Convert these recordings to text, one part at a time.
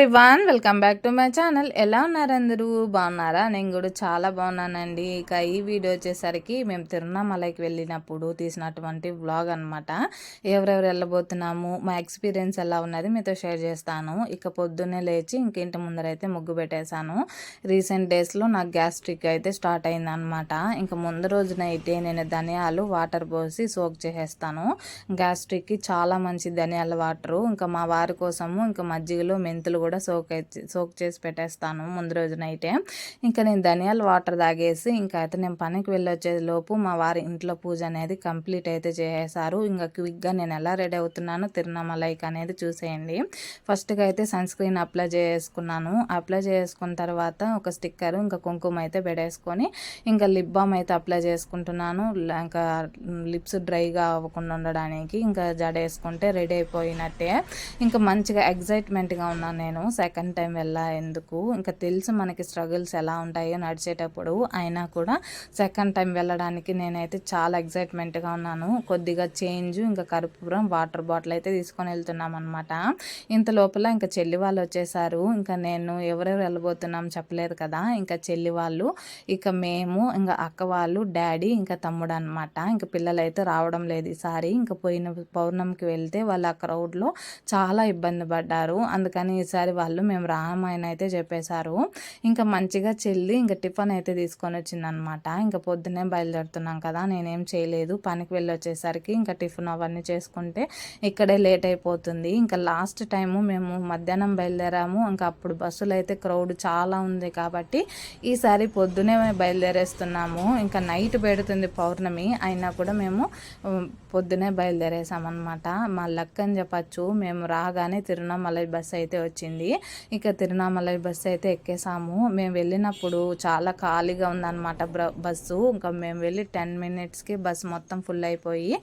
Everyone welcome back to my channel. ఎలా ఉన్నారు అందరూ? బాగున్నారా? నేను కూడా చాలా బాగున్నానండి. ఇక ఈ వీడియో వచ్చేసరికి మేము తిరువண்ணామలైకి వెళ్ళినప్పుడు తీసినటువంటి వ్లాగ్ అనమాట ఎవరెవరు వెళ్ళబోతున్నాము? మా ఎక్స్పీరియన్స్ ఎలా ఉన్నది మీతో షేర్ చేస్తాను. ఇక పొద్దున్నే లేచి ఇంక ఇంటి ముందరైతే ముగ్గు పెట్టేశాను. రీసెంట్ డేస్లో నాకు గ్యాస్ట్రిక్ అయితే స్టార్ట్ అయిందనమాట ఇంకా ముందు రోజు నైటే నేను ధనియాలు వాటర్ పోసి సోక్ చేసేస్తాను. గ్యాస్ట్రిక్కి చాలా మంచి ధనియాల వాటరు ఇంకా మా వారి కోసము ఇంకా మజ్జిగలో మెంతులు కూడా కూడా సోక్ సోక్ చేసి పెట్టేస్తాను ముందు రోజు నైటే. ఇంకా నేను ధనియాల వాటర్ తాగేసి ఇంకా అయితే నేను పనికి వెళ్ళొచ్చే లోపు మా వారి ఇంట్లో పూజ అనేది కంప్లీట్ అయితే చేసేసారు ఇంకా క్విక్గా నేను ఎలా రెడీ అవుతున్నానో తిరునామలైక్ అనేది చూసేయండి. ఫస్ట్గా అయితే సన్ స్క్రీన్ అప్లై చేసుకున్నాను. అప్లై చేసుకున్న తర్వాత ఒక స్టిక్కర్ ఇంకా కుంకుమ అయితే పెడేసుకొని ఇంకా లిప్ బామ్ అయితే అప్లై చేసుకుంటున్నాను. ఇంకా లిప్స్ డ్రైగా అవ్వకుండా ఉండడానికి ఇంకా జడ వేసుకుంటే రెడీ అయిపోయినట్టే. ఇంకా మంచిగా ఎగ్జైట్మెంట్గా ఉన్నాను నేను సెకండ్ టైం వెళ్ళా ఎందుకు? ఇంకా తెలుసు మనకి స్ట్రగుల్స్ ఎలా ఉంటాయో నడిచేటప్పుడు. అయినా కూడా సెకండ్ టైం వెళ్ళడానికి నేనైతే చాలా ఎగ్జైట్మెంట్గా ఉన్నాను. కొద్దిగా చేంజ్ ఇంకా కర్పూరం వాటర్ బాటిల్ అయితే తీసుకొని వెళ్తున్నాం అనమాట ఇంత లోపల ఇంకా చెల్లి వాళ్ళు వచ్చేసారు. ఇంకా నేను ఎవరెవరు వెళ్ళబోతున్నాం చెప్పలేదు కదా. ఇంకా చెల్లి వాళ్ళు ఇక మేము ఇంకా అక్క వాళ్ళు డాడీ ఇంకా తమ్ముడు అనమాట ఇంకా పిల్లలు అయితే రావడం లేదు ఈసారి. ఇంకా పోయిన పౌర్ణమికి వెళ్తే వాళ్ళు ఆ క్రౌడ్లో చాలా ఇబ్బంది పడ్డారు. అందుకని ఈసారి వాళ్ళు మేము రామాయణ అయితే చెప్పేశారు. ఇంకా మంచిగా చెల్లి ఇంకా టిఫిన్ అయితే తీసుకొని వచ్చిందనమాట. ఇంకా పొద్దున్నే బయలుదేరుతున్నాం కదా నేనేం చేయలేదు. పనికి వెళ్ళి వచ్చేసరికి ఇంకా టిఫిన్ అవన్నీ చేసుకుంటే ఇక్కడే లేట్ అయిపోతుంది. ఇంకా లాస్ట్ టైము మేము మధ్యాహ్నం బయలుదేరాము. ఇంకా అప్పుడు బస్సులు అయితే క్రౌడ్ చాలా ఉంది కాబట్టి ఈసారి పొద్దునే బయలుదేరేస్తున్నాము. ఇంకా నైట్ పెడుతుంది పౌర్ణమి అయినా కూడా మేము పొద్దునే బయలుదేరేసామన్నమాట మా లక్ అని చెప్పచ్చు. మేము రాగానే తిరునామలై బస్సు అయితే వచ్చింది. ఇక తిరునామలై బస్సు అయితే ఎక్కేసాము. మేము వెళ్ళినప్పుడు చాలా ఖాళీగా ఉందన్నమాట బస్సు. ఇంకా మేము వెళ్ళి టెన్ మినిట్స్కి బస్సు మొత్తం ఫుల్ అయిపోయి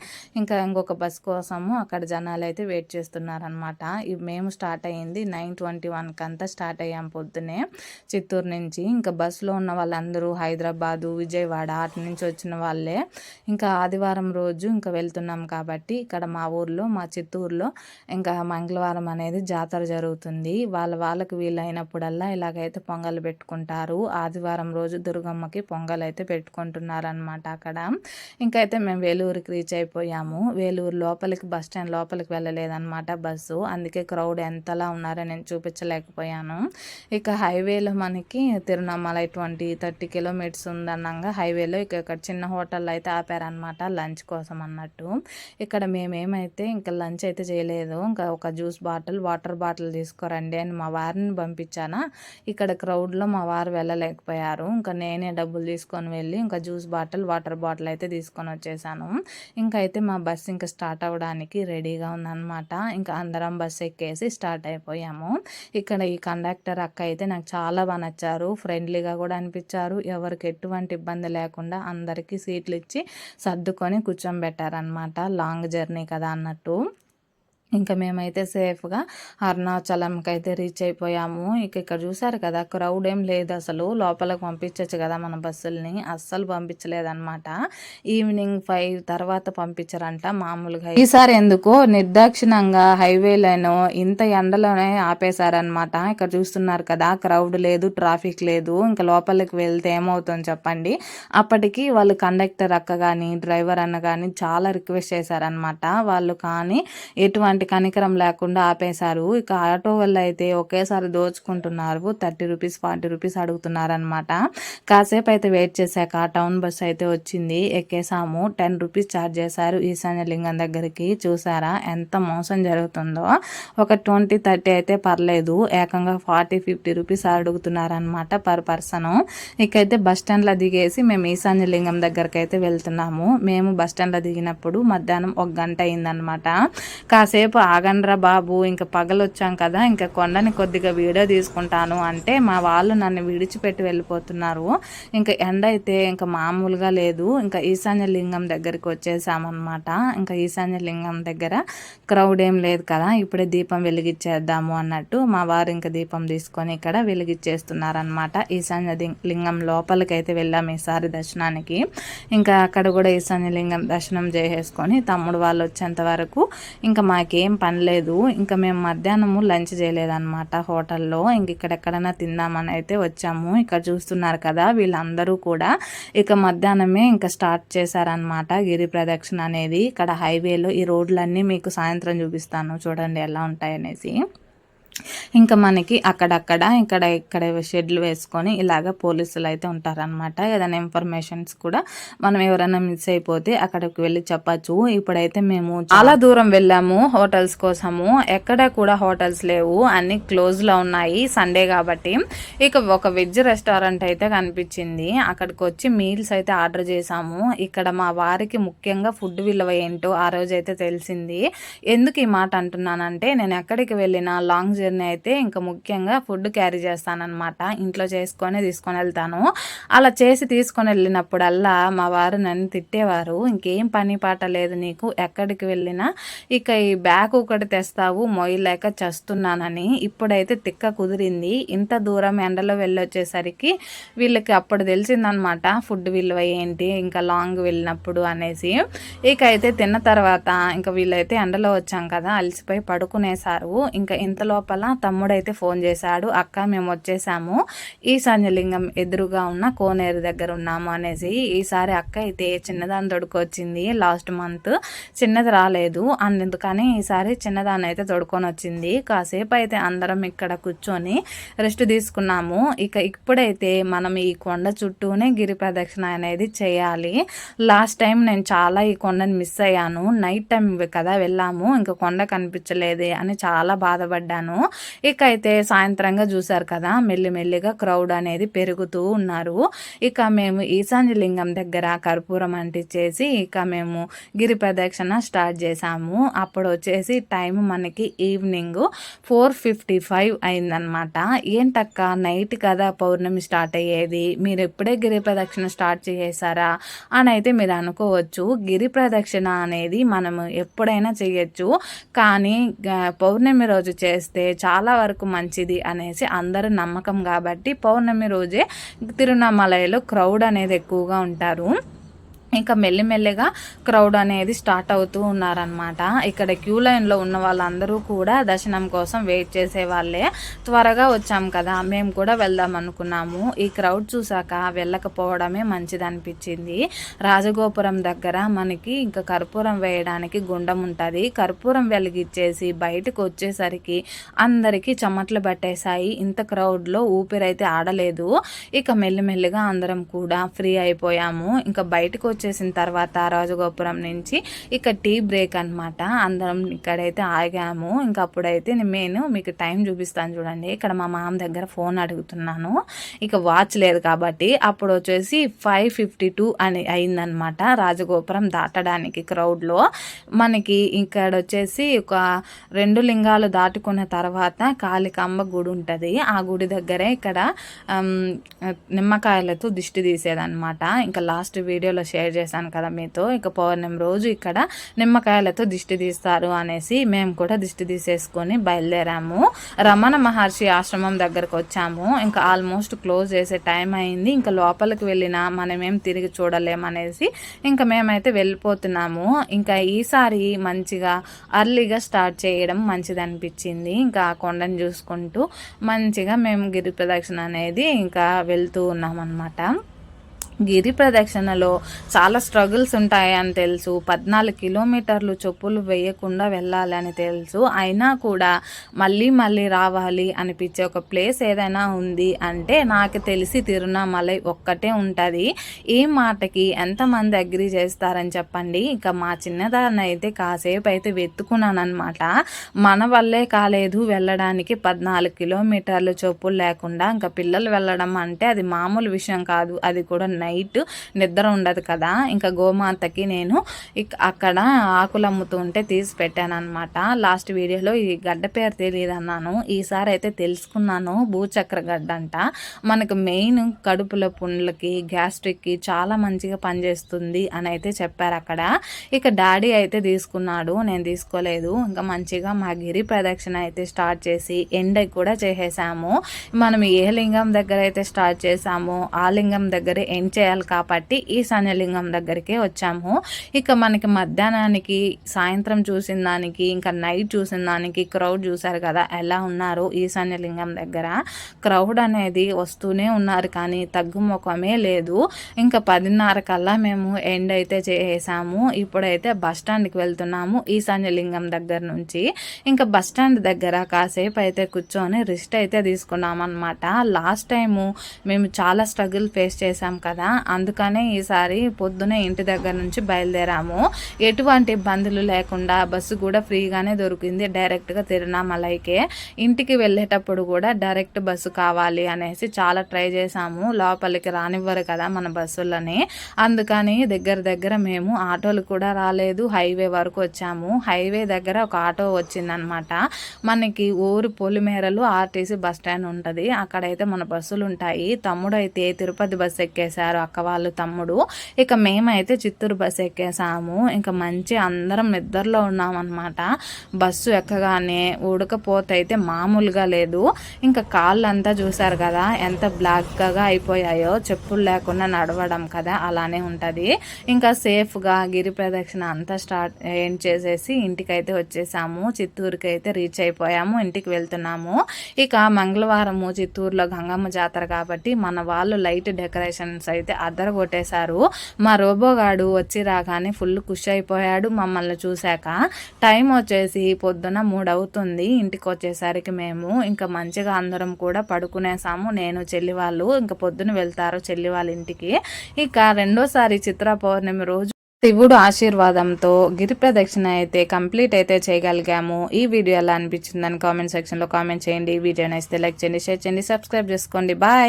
ఇంకా ఇంకొక బస్ కోసము అక్కడ జనాలు అయితే వెయిట్ చేస్తున్నారనమాట మేము స్టార్ట్ అయ్యింది నైన్ ట్వంటీ వన్కి అంతా స్టార్ట్ అయ్యాం పొద్దునే చిత్తూరు నుంచి. ఇంకా బస్సులో ఉన్న వాళ్ళందరూ హైదరాబాదు విజయవాడ అటు నుంచి వచ్చిన వాళ్ళే. ఇంకా ఆదివారం రోజు ఇంకా వెళ్తున్నాం కాబట్టి ఇక్కడ మా ఊర్లో మా చిత్తూరులో ఇంకా మంగళవారం అనేది జాతర జరుగుతుంది. వాళ్ళ వాళ్ళకి వీలైనప్పుడల్లా ఇలాగైతే పొంగల్ పెట్టుకుంటారు. ఆదివారం రోజు దుర్గమ్మకి పొంగల్ అయితే పెట్టుకుంటున్నారనమాట అక్కడ. ఇంకైతే మేము వేలూరుకి రీచ్ అయిపోయాము. వేలూరు లోపలికి బస్ స్టాండ్ లోపలికి వెళ్ళలేదన్నమాట బస్సు. అందుకే క్రౌడ్ ఎంతలా ఉన్నారో నేను చూపించలేకపోయాను. ఇక హైవేలో మనకి తిరునామల ట్వంటీ థర్టీ కిలోమీటర్స్ ఉందన్నాగా హైవేలో ఇక ఇక్కడ చిన్న హోటల్లో అయితే ఆపారనమాట లంచ్ కోసం అన్నట్టు. ఇక్కడ మేమేమైతే ఇంకా లంచ్ అయితే చేయలేదు. ఇంకా ఒక జ్యూస్ బాటిల్ వాటర్ బాటిల్ తీసుకురండి అని మా వారిని పంపించానా. ఇక్కడ క్రౌడ్లో మా వారు వెళ్ళలేకపోయారు. ఇంకా నేనే డబ్బులు తీసుకొని వెళ్ళి ఇంకా జ్యూస్ బాటిల్ వాటర్ బాటిల్ అయితే తీసుకొని వచ్చేసాను. ఇంకా అయితే మా బస్సు ఇంకా స్టార్ట్ అవ్వడానికి రెడీగా ఉందన్నమాట. ఇంకా అందరం బస్సు ఎక్కేసి స్టార్ట్ అయిపోయాము. ఇక్కడ ఈ కండక్టర్ అక్క అయితే నాకు చాలా బాగా నచ్చారు. ఫ్రెండ్లీగా కూడా అనిపించారు. ఎవరికి ఎటువంటి ఇబ్బంది లేకుండా అందరికీ సీట్లు ఇచ్చి సర్దుకొని కూర్చోబెట్టారనమాట లాంగ్ జర్నీ కదా అన్నట్టు. ఇంకా మేమైతే సేఫ్గా అరుణాచలంకి అయితే రీచ్ అయిపోయాము. ఇక ఇక్కడ చూసారు కదా క్రౌడ్ ఏం లేదు అసలు. లోపలికి పంపించవచ్చు కదా మన బస్సుల్ని. అస్సలు పంపించలేదన్నమాట. ఈవినింగ్ ఫైవ్ తర్వాత పంపించారంట మామూలుగా. ఈసారి ఎందుకో నిర్దాక్షిణంగా హైవేలను ఇంత ఎండలోనే ఆపేశారనమాట ఇక్కడ చూస్తున్నారు కదా క్రౌడ్ లేదు ట్రాఫిక్ లేదు. ఇంకా లోపలికి వెళ్తే ఏమవుతుందో చెప్పండి. అప్పటికి వాళ్ళు కండక్టర్ అక్క కానీ డ్రైవర్ అన్న కానీ చాలా రిక్వెస్ట్ చేశారనమాట వాళ్ళు కానీ ఎటువంటి ఎలాంటి కనికరం లేకుండా ఆపేశారు. ఇక ఆటో వల్ల అయితే ఒకేసారి దోచుకుంటున్నారు. థర్టీ రూపీస్ ఫార్టీ రూపీస్ అడుగుతున్నారనమాట కాసేపు అయితే వెయిట్ చేశాక టౌన్ బస్ అయితే వచ్చింది. ఎక్కేసాము టెన్ రూపీస్ ఛార్జ్ చేశారు. ఈశాన్యలింగం దగ్గరికి చూసారా ఎంత మోసం జరుగుతుందో. ఒక ట్వంటీ థర్టీ అయితే పర్లేదు. ఏకంగా ఫార్టీ ఫిఫ్టీ రూపీస్ అడుగుతున్నారనమాట పర్ పర్సన్. ఇకైతే బస్ స్టాండ్లో దిగేసి మేము ఈశాన్యలింగం దగ్గరికి అయితే వెళ్తున్నాము. మేము బస్ స్టాండ్లో దిగినప్పుడు మధ్యాహ్నం ఒక గంట అయిందనమాట కాసేపు కాసేపు ఆగండ్రా బాబు ఇంకా పగలొచ్చాం కదా ఇంకా కొండని కొద్దిగా వీడియో తీసుకుంటాను అంటే మా వాళ్ళు నన్ను విడిచిపెట్టి వెళ్ళిపోతున్నారు. ఇంకా ఎండ అయితే ఇంకా మామూలుగా లేదు. ఇంకా ఈశాన్య లింగం దగ్గరికి వచ్చేసామన్నమాట. ఇంకా ఈశాన్య లింగం దగ్గర క్రౌడ్ ఏం లేదు కదా ఇప్పుడే దీపం వెలిగించేద్దాము అన్నట్టు మా వారు ఇంకా దీపం తీసుకొని ఇక్కడ వెలిగించేస్తున్నారనమాట ఈశాన్య లింగం లోపలికి అయితే వెళ్ళాము ఈసారి దర్శనానికి. ఇంకా అక్కడ కూడా ఈశాన్య లింగం దర్శనం చేసేసుకొని తమ్ముడు వాళ్ళు వచ్చేంత వరకు ఇంకా మాకి ఇంకేం పని లేదు. ఇంకా మేము మధ్యాహ్నము లంచ్ చేయలేదన్నమాట హోటల్లో. ఇంక ఇక్కడెక్కడైనా తిందామని అయితే వచ్చాము. ఇక్కడ చూస్తున్నారు కదా వీళ్ళందరూ కూడా ఇక మధ్యాహ్నమే ఇంకా స్టార్ట్ చేశారనమాట గిరి ప్రదక్షిణ అనేది. ఇక్కడ హైవేలో ఈ రోడ్లన్నీ మీకు సాయంత్రం చూపిస్తాను. చూడండి ఎలా ఉంటాయనేసి. ఇంకా మనకి అక్కడక్కడ ఇక్కడ ఇక్కడ షెడ్లు వేసుకొని ఇలాగ పోలీసులు అయితే ఉంటారనమాట ఏదైనా ఇన్ఫర్మేషన్స్ కూడా మనం ఎవరైనా మిస్ అయిపోతే అక్కడికి వెళ్ళి చెప్పచ్చు. ఇప్పుడైతే మేము చాలా దూరం వెళ్ళాము హోటల్స్ కోసము. ఎక్కడ కూడా హోటల్స్ లేవు అన్ని క్లోజ్లో ఉన్నాయి సండే కాబట్టి. ఇక ఒక వెజ్ రెస్టారెంట్ అయితే కనిపించింది. అక్కడికి వచ్చి మీల్స్ అయితే ఆర్డర్ చేసాము ఇక్కడ మా వారికి ముఖ్యంగా ఫుడ్ విలువ ఏంటో ఆ రోజు అయితే తెలిసింది. ఎందుకు ఈ మాట అంటున్నానంటే నేను ఎక్కడికి వెళ్ళినా లాంగ్ జర్నీ అయితే ఇంకా ముఖ్యంగా ఫుడ్ క్యారీ చేస్తానన్నమాట. ఇంట్లో చేసుకొని తీసుకొని వెళ్తాను. అలా చేసి తీసుకొని వెళ్ళినప్పుడల్లా మా వారు నన్ను తిట్టేవారు. ఇంకేం పని పాట లేదు నీకు. ఎక్కడికి వెళ్ళినా ఇక ఈ బ్యాగ్ ఒకటి తెస్తావు. మొయ్యలేక చస్తున్నానని. ఇప్పుడైతే తిక్క కుదిరింది. ఇంత దూరం ఎండలో వెళ్ళొచ్చేసరికి వీళ్ళకి అప్పుడు తెలిసిందనమాట ఫుడ్ విలువ ఏంటి? ఇంకా లాంగ్ వెళ్ళినప్పుడు అనేసి. ఇక అయితే తిన్న తర్వాత ఇంకా వీళ్ళైతే ఎండలో వచ్చాం కదా అలసిపోయి పడుకునేసారు. ఇంకా ఇంత లోపల తమ్ముడైతే ఫోన్ చేశాడు అక్క మేము వచ్చేసాము. ఈ సంజలింగం ఎదురుగా ఉన్న కోనేరు దగ్గర ఉన్నాము అనేసి ఈసారి అక్క అయితే చిన్నదాని తొడుకొచ్చింది లాస్ట్ మంత్. చిన్నది రాలేదు అందుకని ఈసారి చిన్నదాన్ని అయితే తొడుకొని వచ్చింది కాసేపు అయితే అందరం ఇక్కడ కూర్చొని రెస్ట్ తీసుకున్నాము. ఇక ఇప్పుడైతే మనం ఈ కొండ చుట్టూనే గిరి ప్రదక్షిణ అనేది చేయాలి. లాస్ట్ టైం నేను చాలా ఈ కొండని మిస్ అయ్యాను. నైట్ టైం కదా వెళ్ళాము ఇంకా కొండ కనిపించలేదే అని చాలా బాధపడ్డాను. ఇక అయితే సాయంత్రంగా చూసారు కదా మెల్లిమెల్లిగా క్రౌడ్ అనేది పెరుగుతూ ఉన్నారు. ఇక మేము ఈశాన్యలింగం దగ్గర కర్పూరం అంటించేసి ఇక మేము గిరి ప్రదక్షిణ స్టార్ట్ చేసాము అప్పుడు వచ్చేసి టైం మనకి ఈవినింగ్ ఫోర్ ఫిఫ్టీ ఫైవ్ అయిందనమాట ఏంటక్క నైట్ కదా పౌర్ణమి స్టార్ట్ అయ్యేది. మీరు ఎప్పుడే గిరి ప్రదక్షిణ స్టార్ట్ చేసారా అని అయితే మీరు అనుకోవచ్చు. గిరి ప్రదక్షిణ అనేది మనము ఎప్పుడైనా చేయొచ్చు. కానీ పౌర్ణమి రోజు చేస్తే చాలా వరకు మంచిది అనేసి అందరూ నమ్మకం కాబట్టి పౌర్ణమి రోజే తిరువణామలైలో క్రౌడ్ అనేది ఎక్కువగా ఉంటారు. ఇంకా మెల్లిమెల్లిగా క్రౌడ్ అనేది స్టార్ట్ అవుతూ ఉన్నారనమాట ఇక్కడ క్యూ లైన్లో ఉన్న వాళ్ళందరూ కూడా దర్శనం కోసం వెయిట్ చేసే వాళ్ళే. త్వరగా వచ్చాం కదా మేము కూడా వెళ్దాం అనుకున్నాము. ఈ క్రౌడ్ చూసాక వెళ్ళకపోవడమే మంచిదనిపించింది. రాజగోపురం దగ్గర మనకి ఇంకా కర్పూరం వేయడానికి గుండం ఉంటుంది. కర్పూరం వెలిగిచ్చేసి బయటకు వచ్చేసరికి అందరికీ చెమట్లు పట్టేశాయి. ఇంత క్రౌడ్లో ఊపిరైతే ఆడలేదు. ఇక మెల్లిమెల్లిగా అందరం కూడా ఫ్రీ అయిపోయాము. ఇంకా బయటకు వచ్చేసిన తర్వాత రాజగోపురం నుంచి ఇక టీ బ్రేక్ అనమాట అందరం ఇక్కడైతే ఆగాము. ఇంకా అప్పుడైతే నేను మీకు టైం చూపిస్తాను చూడండి. ఇక్కడ మా మామ దగ్గర ఫోన్ అడుగుతున్నాను. ఇక వాచ్ లేదు కాబట్టి అప్పుడు వచ్చేసి ఫైవ్ ఫిఫ్టీ టూ అని అయిందనమాట రాజగోపురం దాటడానికి క్రౌడ్లో మనకి ఇక్కడ వచ్చేసి ఒక రెండు లింగాలు దాటుకున్న తర్వాత కాళికాంబ గుడి ఉంటుంది. ఆ గుడి దగ్గరే ఇక్కడ నిమ్మకాయలతో దిష్టి తీసేదనమాట ఇంకా లాస్ట్ వీడియోలో షేర్ షేర్ చేశాను కదా మీతో. ఇక పౌర్ణమి రోజు ఇక్కడ నిమ్మకాయలతో దిష్టి తీస్తారు అనేసి మేము కూడా దిష్టి తీసేసుకొని బయలుదేరాము. రమణ మహర్షి ఆశ్రమం దగ్గరకు వచ్చాము. ఇంకా ఆల్మోస్ట్ క్లోజ్ చేసే టైం అయింది. ఇంకా లోపలికి వెళ్ళినా మనమేం తిరిగి చూడలేమనేసి ఇంకా మేమైతే వెళ్ళిపోతున్నాము. ఇంకా ఈసారి మంచిగా అర్లీగా స్టార్ట్ చేయడం మంచిది అనిపించింది ఇంకా ఆ కొండను చూసుకుంటూ మంచిగా మేము గిరి ప్రదక్షిణ అనేది ఇంకా వెళ్తూ ఉన్నాం అనమాట గిరి ప్రదక్షిణలో చాలా స్ట్రగుల్స్ ఉంటాయని తెలుసు. పద్నాలుగు కిలోమీటర్లు చెప్పులు వేయకుండా వెళ్ళాలని తెలుసు. అయినా కూడా మళ్ళీ మళ్ళీ రావాలి అనిపించే ఒక ప్లేస్ ఏదైనా ఉంది అంటే నాకు తెలిసి తిరునామలై ఒక్కటే ఉంటుంది. ఈ మాటకి ఎంతమంది అగ్రి చేస్తారని చెప్పండి. ఇక మా చిన్నదాన్ని అయితే కాసేపు అయితే వెతుకున్నాను అనమాట మన వల్లే కాలేదు వెళ్ళడానికి. పద్నాలుగు కిలోమీటర్లు చెప్పులు లేకుండా ఇంకా పిల్లలు వెళ్ళడం అంటే అది మామూలు విషయం కాదు. అది కూడా నైట్ నిద్ర ఉండదు కదా. ఇంకా గోమాతకి నేను అక్కడ ఆకులు అమ్ముతూ ఉంటే తీసి పెట్టాను అనమాట లాస్ట్ వీడియోలో ఈ గడ్డ పేరు తెలియదు అన్నాను. ఈసారి అయితే తెలుసుకున్నాను. భూచక్ర గడ్డ అంట. మనకు మెయిన్ కడుపుల పుండ్లకి గ్యాస్ట్రిక్కి చాలా మంచిగా పనిచేస్తుంది అని అయితే చెప్పారు అక్కడ. ఇక డాడీ అయితే తీసుకున్నాడు. నేను తీసుకోలేదు. ఇంకా మంచిగా మా గిరి ప్రదక్షిణ అయితే స్టార్ట్ చేసి ఎండ కూడా చేసేసాము. మనం ఏ లింగం దగ్గర అయితే స్టార్ట్ చేసామో ఆ లింగం దగ్గర ఎండ్ చేయాలి కాబట్టి ఈ శనిలింగం దగ్గరికి వచ్చాము. ఇక మనకి మధ్యాహ్నానికి సాయంత్రం చూసిన దానికి ఇంకా నైట్ చూసిన దానికి క్రౌడ్ చూసారు కదా ఎలా ఉన్నారు ఈశాన్యలింగం దగ్గర? క్రౌడ్ అనేది వస్తూనే ఉన్నారు కానీ తగ్గుముఖమే లేదు. ఇంకా పదిన్నర కల్లా మేము ఎండ్ అయితే చేసాము ఇప్పుడైతే బస్ స్టాండ్కి వెళ్తున్నాము ఈశాన్యలింగం దగ్గర నుంచి. ఇంకా బస్ స్టాండ్ దగ్గర కాసేపు అయితే కూర్చొని రెస్ట్ అయితే తీసుకున్నాం అనమాట లాస్ట్ టైము మేము చాలా స్ట్రగుల్ ఫేస్ చేసాం కదా అందుకనే ఈసారి పొద్దునే ఇంటి దగ్గర నుంచి బయలుదేరాము. ఎటువంటి ఇబ్బందులు లేకుండా బస్సు కూడా ఫ్రీగానే దొరికింది డైరెక్ట్గా తిరునామలైకే. ఇంటికి వెళ్ళేటప్పుడు కూడా డైరెక్ట్ బస్సు కావాలి అనేసి చాలా ట్రై చేశాము. లోపలికి రానివ్వరు కదా మన బస్సులని. అందుకని దగ్గర దగ్గర మేము ఆటోలు కూడా రాలేదు. హైవే వరకు వచ్చాము. హైవే దగ్గర ఒక ఆటో వచ్చిందనమాట. మనకి ఊరు పొలిమేరలు ఆర్టీసీ బస్ స్టాండ్ ఉంటుంది. అక్కడైతే మన బస్సులు ఉంటాయి తమ్ముడు అయితే తిరుపతి బస్సు ఎక్కేశారు. అక్క వాళ్ళు తమ్ముడు. ఇక మేమైతే చిత్తూరు బస్సు ఎక్కేసాము. ఇంకా మంచి అందరం నిద్రలో ఉన్నామన్నమాట. బస్సు ఎక్కగానే ఉడకపోతే అయితే మామూలుగా లేదు. ఇంకా కాళ్ళంతా చూసారు కదా ఎంత బ్లాక్గా అయిపోయాయో చెప్పులు లేకుండా నడవడం కదా అలానే ఉంటుంది. ఇంకా సేఫ్గా గిరి ప్రదక్షిణ అంతా స్టార్ట్ ఏం చేసేసి ఇంటికైతే వచ్చేసాము. చిత్తూరుకి అయితే రీచ్ అయిపోయాము ఇంటికి వెళ్తున్నాము. ఇక మంగళవారము చిత్తూరులో గంగమ్మ జాతర కాబట్టి మన వాళ్ళు లైట్ డెకరేషన్స్ అయితే అద్దర కొట్టేశారు. మా రోబోగాడు వచ్చి రాగానే ఫుల్ ఖుషి అయిపోయాడు మమ్మల్ని చూశాక. టైం వచ్చేసి పొద్దున మూడు అవుతుంది ఇంటికి వచ్చేసరికి మేము ఇంకా మంచిగా అందరం కూడా పడుకునేసాము నేను చెల్లి వాళ్ళు ఇంకా పొద్దున వెళ్తారు చెల్లి వాళ్ళ ఇంటికి. ఇక రెండోసారి చిత్ర పౌర్ణమి రోజు శివుడు ఆశీర్వాదంతో గిరి ప్రదక్షిణ అయితే కంప్లీట్ అయితే చేయగలిగాము. ఈ వీడియో ఎలా అనిపించిందని కామెంట్ సెక్షన్లో కామెంట్ చేయండి. వీడియో నచ్చితే లైక్ చేయండి షేర్ చేయండి సబ్స్క్రైబ్ చేసుకోండి. బాయ్!